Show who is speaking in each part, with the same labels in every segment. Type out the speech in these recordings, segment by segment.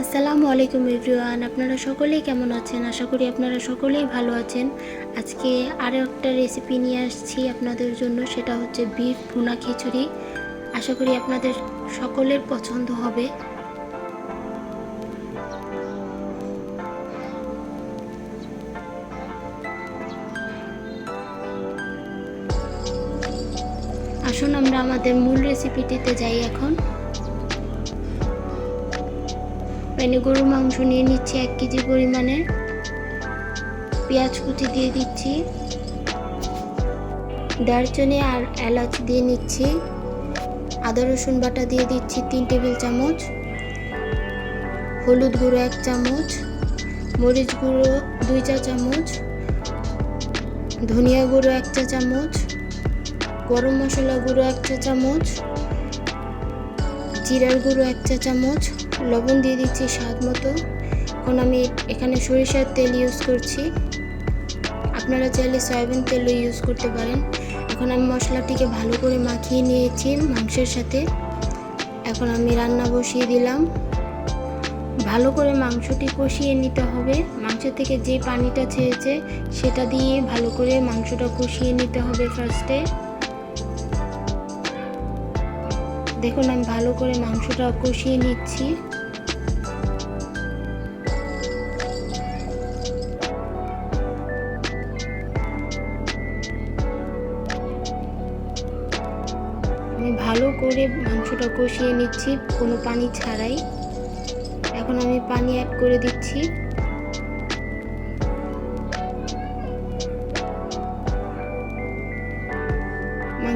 Speaker 1: আসসালামু আলাইকুম এভরিওয়ান, আপনারা সকলেই কেমন আছেন? আশা করি আপনারা সকলেই ভালো আছেন। আজকে আরও একটা রেসিপি নিয়ে আসছি আপনাদের জন্য, সেটা হচ্ছে বিফ ভুনা খিচুড়ি। আশা করি আপনাদের সকলের পছন্দ হবে। আসুন আমরা আমাদের মূল রেসিপিটিতে যাই এখন। প্যানে গরু মাংস নিয়ে নিচ্ছি এক কেজি পরিমাণে। পেঁয়াজ কুচি দিয়ে দিচ্ছি। দারচিনি আর এলাচ দিয়ে নিচ্ছি। আদা, রসুন বাটা দিয়ে দিচ্ছি তিন টেবিল চামচ। হলুদ গুঁড়ো এক চামচ। মরিচ গুঁড়ো দুই চা চামচ। ধনিয়া গুঁড়ো এক চা চামচ। গরম মশলা গুঁড়ো এক চা চামচ। জিরার গুঁড়ো এক চা চামচ। লবণ দিয়ে দিচ্ছি স্বাদ মতো। এখন আমি এখানে সরিষার তেল ইউজ করছি। আপনারা চাইলে সয়াবিন তেলও ইউজ করতে পারেন। এখন আমি মশলাটিকে ভালো করে মাখিয়ে নিয়েছি মাংসের সাথে। এখন আমি রান্না বসিয়ে দিলাম। ভালো করে মাংসটি কষিয়ে নিতে হবে। মাংস থেকে যে পানিটা ছেড়েছে, সেটা দিয়ে ভালো করে মাংসটা কষিয়ে নিতে হবে ফার্স্টে দেখুন, আমি ভালো করে মাংসটা কষিয়ে নিচ্ছি। আমি ভালো করে মাংসটা কষিয়ে নিচ্ছি, কোনো পানি ছাড়াই। এখন আমি পানি অ্যাড করে দিচ্ছি।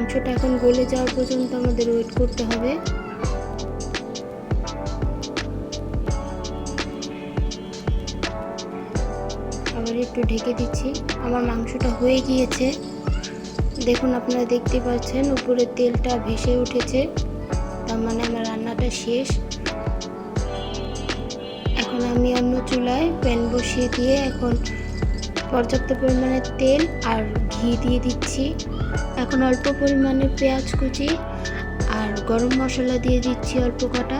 Speaker 1: মাংসটা এখন গলে যাওয়া পর্যন্ত আমাদের ওয়েট করতে হবে। আবার একটু ঢেকে দিচ্ছি। আমার মাংসটা হয়ে গিয়েছে। দেখুন, আপনারা দেখতে পাচ্ছেন, উপরে তেলটা ভেসে উঠেছে। তার মানে আমার রান্নাটা শেষ। এখন আমি অন্য চুলায় প্যান বসিয়ে দিয়ে এখন পর্যাপ্ত পরিমাণে তেল আর ঘি দিয়ে দিচ্ছি। এখন অল্প পরিমাণে পেঁয়াজ কুচি আর গরম মশলা দিয়ে দিচ্ছি অল্প কটা।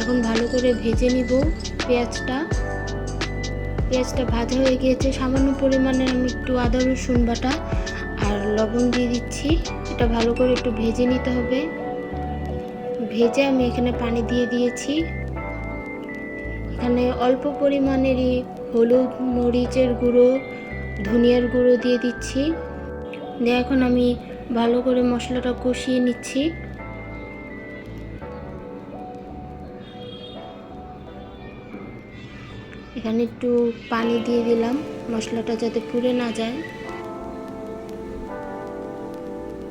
Speaker 1: এখন ভালো করে ভেজে নিব পেঁয়াজটা। পেঁয়াজটা ভাজা হয়ে গিয়েছে। সামান্য পরিমাণে আমি একটু আদা, রসুন বাটা আর লবণ দিয়ে দিচ্ছি। এটা ভালো করে একটু ভেজে নিতে হবে। ভেজে আমি এখানে পানি দিয়ে দিয়েছি। এখানে অল্প পরিমাণেরই হলুদ মরিচের গুঁড়ো, ধনিয়ার গুঁড়ো দিয়ে দিচ্ছি। দিয়ে এখন আমি ভালো করে মশলাটা কষিয়ে নিচ্ছি। এখানে একটু পানি দিয়ে দিলাম, মশলাটা যাতে পুড়ে না যায়।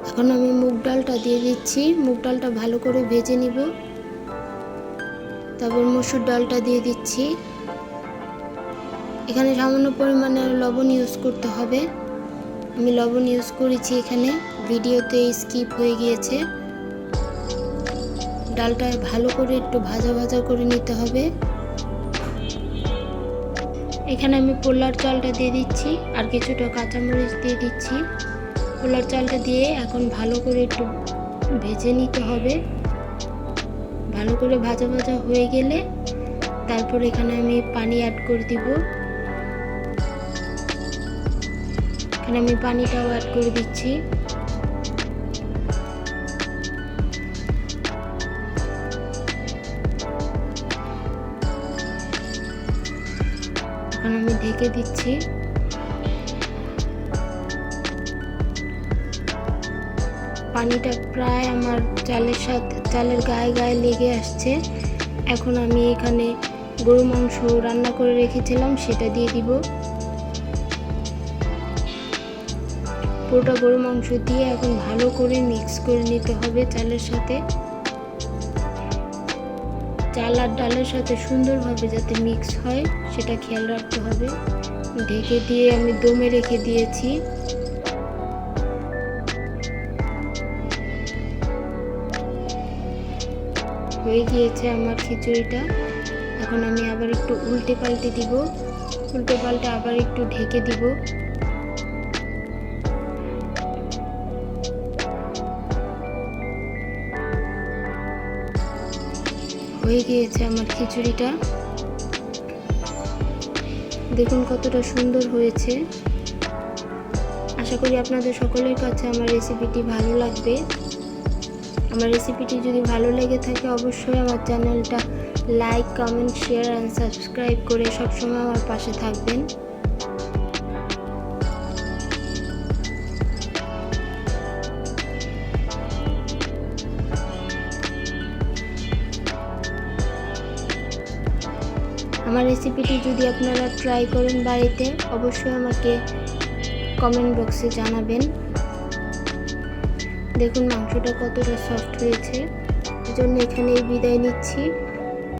Speaker 1: এখন আমি মুগ ডালটা দিয়ে দিচ্ছি। মুগ ডালটা ভালো করে ভেজে নিব। তারপর মসুর ডালটা দিয়ে দিচ্ছি। এখানে সামান্য পরিমাণে লবণ ইউজ করতে হবে। আমি লবণ ইউজ করেছি এখানে। ভিডিওতে স্কিপ হয়ে গিয়েছে। ডালটা ভালো করে একটু ভাজা ভাজা করে নিতে হবে। এখানে আমি পোলার চালটা দিয়ে দিচ্ছি আর কিছুটা কাঁচামরিচ দিয়ে দিচ্ছি। পোলার চালটা দিয়ে এখন ভালো করে একটু ভেজে নিতে হবে। ভালো করে ভাজা ভাজা হয়ে গেলে তারপর এখানে আমি পানি অ্যাড করে দিব। এখানে আমি পানিটাও অ্যাড করে দিচ্ছি। আমি ঢেকে দিচ্ছি। পানিটা প্রায় আমার চালের সাথে, চালের গায়ে গায়ে লেগে আসছে। এখন আমি এখানে গরু মাংস রান্না করে রেখেছিলাম, সেটা দিয়ে দিব। পুরোটা গরু মাংস দিয়ে এখন ভালো করে মিক্স করে নিতে হবে চালের সাথে। চাল আর ডালের সাথে সুন্দরভাবে যাতে মিক্স হয়, সেটা খেয়াল রাখতে হবে। ঢেকে দিয়ে আমি দমে রেখে দিয়েছি। হয়ে গিয়েছে আমার খিচুড়িটা। এখন আমি আবার একটু উল্টে পাল্টে দিব। উল্টে পাল্টে আবার একটু ঢেকে দিব। হয়ে গিয়েছে আমার খিচুড়িটা। দেখুন কতটা সুন্দর হয়েছে। আশা করি আপনাদের সকলের কাছে আমার রেসিপিটি ভালো লাগবে। আমার রেসিপিটি যদি ভালো লেগে থাকে, অবশ্যই আমার চ্যানেলটা like comment share and subscribe করে সবসময় আমার পাশে থাকবেন। আমার রেসিপিটি যদি আপনারা ট্রাই করেন বাড়িতে, অবশ্যই আমাকে কমেন্ট বক্সে জানাবেন। দেখুন, মাংসটা কতটা সফট হয়েছে। জন্য এখানেই বিদায় নিচ্ছি।